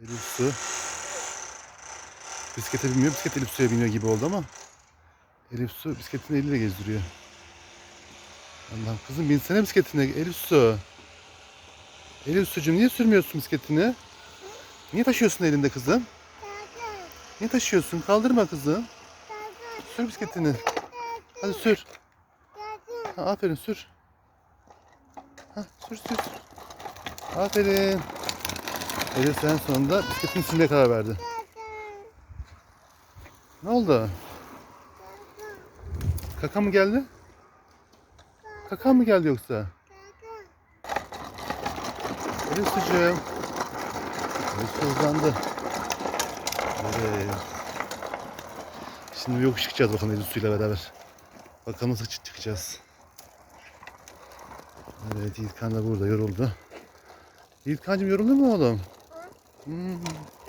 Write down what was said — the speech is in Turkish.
Elif Su. Bisiklete binmiyor. Bisiklet Elif Su'ya biniyor gibi oldu ama. Elif Su bisikletini eliyle gezdiriyor. Allah'ım kızım binsene bisikletine Elif Su. Elif Su'cum niye sürmüyorsun bisikletini? Niye taşıyorsun elinde kızım? Niye taşıyorsun? Kaldırma kızım. Sür bisikletini. Hadi sür. Ha, aferin sür. Ha, sür sür. Aferin. Elif en sonunda bisikletini sürmeye karar verdi. Ne oldu? Kaka mı geldi? Kaka mı geldi yoksa? Elif sucuğum. Elif su hızlandı. Şimdi bir yokuş çıkacağız bakalım Elif suyla beraber. Bakalım nasıl çık- çıkacağız. Evet İlkan da burada yoruldu. İlkancığım yoruldun mu oğlum? 嗯。